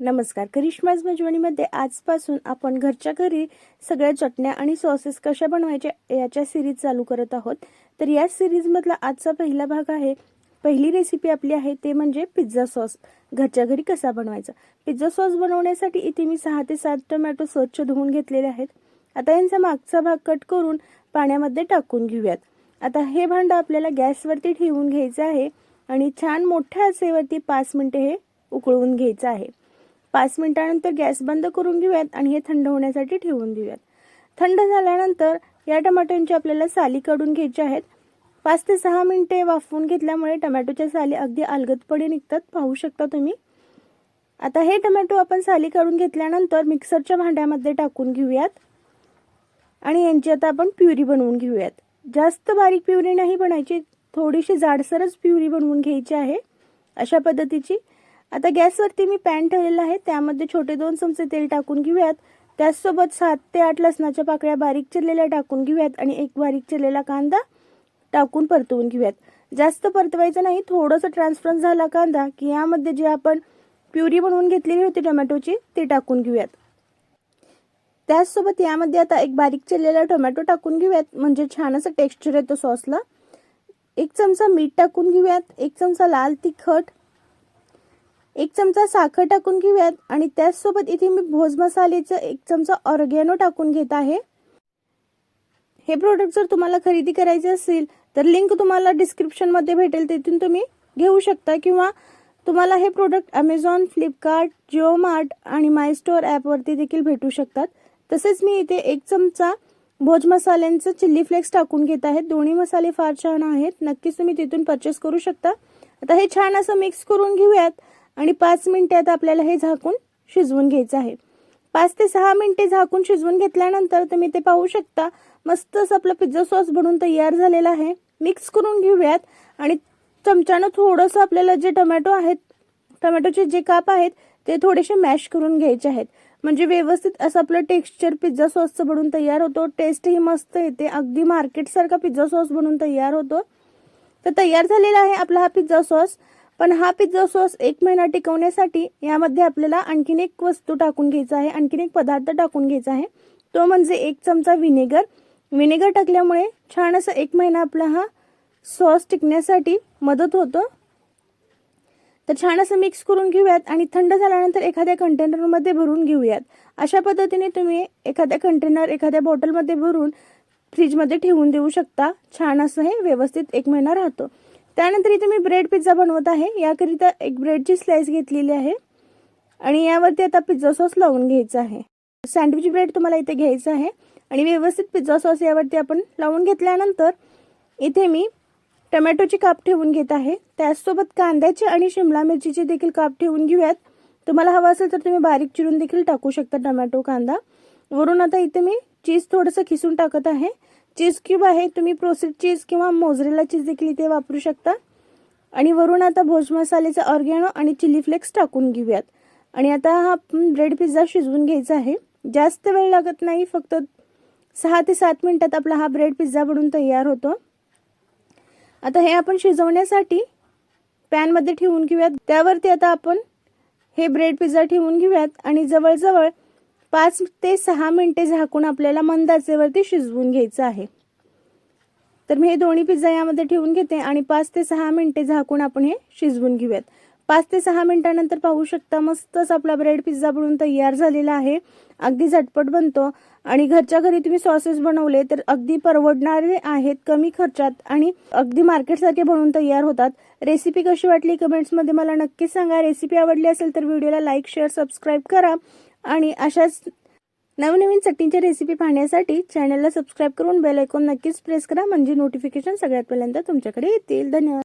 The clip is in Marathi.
नमस्कार. करिश्माज मजवणीमध्ये आजपासून आपण घरच्या घरी सगळ्या चटण्या आणि सॉसेस कशा बनवायच्या याच्या सिरीज चालू करत आहोत. तर या सिरीजमधला आजचा पहिला भाग आहे. पहिली रेसिपी आपली आहे ते म्हणजे पिझ्झा सॉस घरच्या घरी कसा बनवायचा? पिझ्झा सॉस बनवण्यासाठी इथे मी सहा ते सात टोमॅटो स्वच्छ धुवून घेतलेले आहेत. आता यांचा मागचा भाग कट करून पाण्यामध्ये टाकून घेऊयात. आता हे भांडं आपल्याला गॅसवरती ठेवून घ्यायचं आहे आणि छान मोठ्या आचेवरती पाच मिनटं हे उकळवून घ्यायचं आहे. पाच मिनटानंतर गॅस बंद करून घेऊयात आणि हे थंड होण्यासाठी ठेवून देऊयात. थंड झाल्यानंतर या टमाट्यांची आपल्याला साली काढून घ्यायची आहेत. पाच ते सहा मिनटे वाफवून घेतल्यामुळे टमॅटोच्या साली अगदी अलगदपणे निघतात. पाहू शकता तुम्ही. आता हे टमॅटो आपण साली काढून घेतल्यानंतर मिक्सरच्या भांड्यामध्ये टाकून घेऊयात. आणि यांची आता आपण प्युरी बनवून घेऊयात. जास्त बारीक प्युरी नाही बनायची. थोडीशी जाडसरच प्युरी बनवून घ्यायची आहे. अशा पद्धतीची. आता गॅसवरती मी पॅन ठेवलेला आहे त्यामध्ये छोटे दोन चमचे तेल टाकून घेऊयात. त्याचसोबत सात ते आठ लसणाच्या पाकळ्या बारीक चिरलेल्या टाकून घेऊयात आणि एक बारीक चिरलेला कांदा टाकून परतवून घेऊयात. जास्त परतवायचं नाही थोडंसं ट्रान्सफरन्स झाला कांदा की यामध्ये जे आपण प्युरी बनवून घेतलेली होती टोमॅटोची ती टाकून घेऊयात. त्याचसोबत यामध्ये आता एक बारीक चिरलेला टोमॅटो टाकून घेऊयात म्हणजे छान असं टेक्स्चर येतं सॉसला. एक चमचा मीठ टाकून घेऊयात एक चमचा लाल तिखट एक चमचा साखर टाकून घेऊयात आणि त्याचसोबत इथे मी भोज मसाल्याचं एक चमचा ऑर्गॅनो टाकून घेत आहे. हे प्रोडक्ट जर तुम्हाला खरेदी करायचे असेल तर लिंक तुम्हाला डिस्क्रिप्शनमध्ये भेटेल. तिथून तुम्ही घेऊ शकता किंवा तुम्हाला हे product Amazon Flipkart Jio Mart आणि माय स्टोअर ॲपवरती देखील भेटू शकतात. तसेच मी इथे एक चमचा भोज मसाल्यांचं चिल्ली फ्लेक्स टाकून घेत आहे. दोन्ही मसाले फार छान आहेत. नक्कीच तुम्ही तिथून परचेस करू शकता. आता हे छान असं मिक्स करून घेऊयात. आणि पाच मिनटात आपल्याला हे झाकून शिजवून घ्यायचं आहे. पाच ते सहा मिनटे झाकून शिजवून घेतल्यानंतर तुम्ही ते पाहू शकता. मस्तच आपला पिझ्झा सॉस बनवून तयार झालेला आहे. मिक्स करून घेऊयात. आणि चमच्यानं थोडंसं आपल्याला जे टोमॅटो आहेत टोमॅटोचे जे काप आहेत ते थोडेसे मॅश करून घ्यायचे आहेत. म्हणजे व्यवस्थित असं आपलं टेक्स्चर पिझ्झा सॉसचं बनून तयार होतो. टेस्टही मस्त येते. अगदी मार्केटसारखा पिझ्झा सॉस बनवून तयार होतो. तर तयार झालेला आहे आपला हा पिझ्झा सॉस पण हा पिझ्झा सॉस एक महिना टिकवण्यासाठी यामध्ये आपल्याला आणखीन एक वस्तू टाकून घ्यायचा आहे आणखीन एक पदार्थ टाकून घ्यायचा आहे. तो म्हणजे एक चमचा विनेगर विनेगर टाकल्यामुळे छान असं एक महिना आपला हा सॉस टिकण्यासाठी मदत होतं. तर छान असं मिक्स करून घेऊयात आणि थंड झाल्यानंतर एखाद्या कंटेनरमध्ये भरून घेऊयात. अशा पद्धतीने तुम्ही एखाद्या कंटेनर एखाद्या बॉटलमध्ये भरून फ्रीजमध्ये ठेवून देऊ शकता. छान असं हे व्यवस्थित एक महिना राहतो. त्यानंतर इथे मी ब्रेड पिझ्झा बनवत आहे. याकरिता एक ब्रेडची स्लाइस घेतलेली आहे. आणि यावरती आता पिझ्झा सॉस लावून घ्यायचा आहे. सँडविच ब्रेड तुम्हाला इथे घ्यायचं आहे. आणि व्यवस्थित पिझ्झा सॉस यावरती आपण लावून घेतल्यानंतर इथे मी टमॅटोची काप ठेवून घेत आहे. त्याचसोबत कांद्याची आणि शिमला मिरचीचे देखील काप ठेवून घेऊयात. तुम्हाला हवं असेल तर तुम्ही बारीक चिरून देखील टाकू शकता टमॅटो कांदा. वरून आता इथे मी चीज थोडंसं खिसून टाकत आहे. चीज क्यूब आहे तुम्ही प्रोसेस चीज किंवा मोजरेला चीज देखील इथे वापरू शकता. आणि वरून आता भोज मसाल्याचा ऑर्गॅनो आणि चिली फ्लेक्स टाकून घेऊयात. आणि आता हा ब्रेड पिझ्झा शिजवून घ्यायचा आहे. जास्त वेळ लागत नाही फक्त सहा ते सात मिनटात आपला हा ब्रेड पिझ्झा बनून तयार होतो. आता हे आपण शिजवण्यासाठी पॅनमध्ये ठेवून घेऊयात. त्यावरती आता आपण हे ब्रेड पिझ्झा ठेवून घेऊयात. आणि जवळजवळ पाच ते सहा मिनटे झाकून आपल्याला मंद आचेवरती शिजवून घ्यायचं आहे. तर मी हे दोन्ही पिझ्झा यामध्ये ठेवून घेते आणि पाच ते सहा मिनटे झाकून आपण हे शिजवून घेऊयात. पाच ते सहा मिनटानंतर पाहू शकता मस्तच आपला ब्रेड पिझ्झा बनवून तयार झालेला आहे. अगदी झटपट बनतो आणि घरच्या घरी तुम्ही सॉसेस बनवले तर अगदी परवडणारे आहेत कमी खर्चात आणि अगदी मार्केटसारखे बनवून तयार होतात. रेसिपी कशी वाटली कमेंट्समध्ये मला नक्कीच सांगा. रेसिपी आवडली असेल तर व्हिडिओला लाईक शेअर सबस्क्राईब करा. आणि अशाच नवनवीन चटणीच्या रेसिपी पाहण्यासाठी चॅनलला सबस्क्राईब करून बेल ऐकून नक्कीच प्रेस करा. म्हणजे नोटिफिकेशन सगळ्यात पहिल्यांदा तुमच्याकडे येतील. धन्यवाद.